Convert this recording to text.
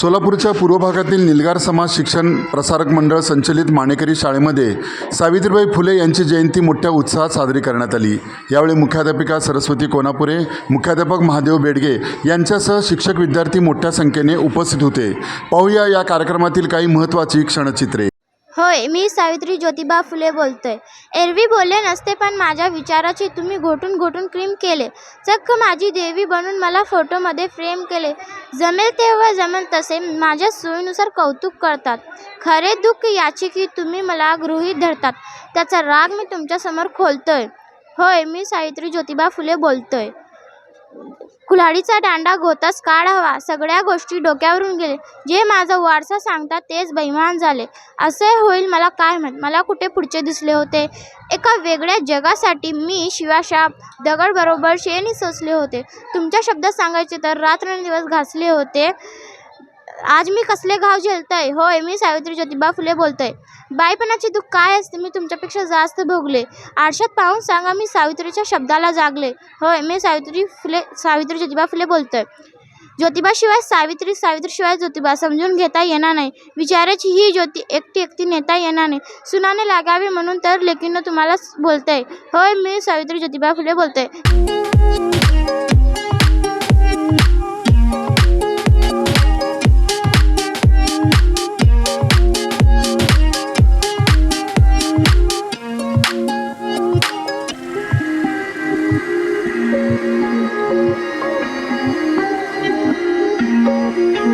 सोलापूरच्या पूर्व भागातील निलगार समाज शिक्षण प्रसारक मंडळ संचलित माणेकरी शाळेमध्ये सावित्रीबाई फुले यांची जयंती मोठ्या उत्साहात साजरी करण्यात आली. यावेळी मुख्याध्यापिका सरस्वती कोनापुरे मुख्याध्यापक महादेव बेडगे यांच्यासह शिक्षक विद्यार्थी मोठ्या संख्येने उपस्थित होते. पाहूया या कार्यक्रमातील काही महत्त्वाची क्षणचित्रे. होय मी सावित्री ज्योतिबा फुले बोलतोय. एरवी बोलले नसते पण माझ्या विचाराची तुम्ही घोटून घोटून क्रीम केले. चक्क माझी देवी बनून मला फोटोमध्ये फ्रेम केले. जमेल तेव्हा जमेल तसे माझ्या सोयीनुसार कौतुक करतात. खरे दुःख याची की तुम्ही मला गृहीत धरतात. त्याचा राग मी तुमच्यासमोर खोलतोय. होय मी सावित्री ज्योतिबा फुले बोलतोय. कुल्हाडीचा दांडा गोतास काढावा सगळ्या गोष्टी डोक्यावरून गेले. जे माझा वारसा सांगतात तेच बैमान झाले. असे होईल मला काय माहीत? मला कुठे पुढचे दिसले होते? एका वेगळ्या जगासाठी मी शिवाशाप दगडबरोबर शेणी सोसले होते. तुमच्या शब्दात सांगायचे तर रात्रंदिवस घासले होते. आज मी कसले घाव झेलतोय? होय मी सावित्री ज्योतिबा फुले बोलतोय. बायपणाचे दुःख काय असते? मी तुमच्यापेक्षा जास्त भोगले. आरशात पाहून सांगा मी सावित्रीच्या शब्दाला जागले. होय मी सावित्री फुले सावित्री ज्योतिबा फुले बोलतोय. ज्योतिबाशिवाय सावित्री सावित्रीशिवाय ज्योतिबा समजून घेता येणार नाही. विचाराची ही ज्योती एकटी एकटी नेता येणार नाही. सुनाने लागावे म्हणून तर लेकीनं तुम्हाला बोलतंय. होय मी सावित्री ज्योतिबा फुले बोलतोय. Música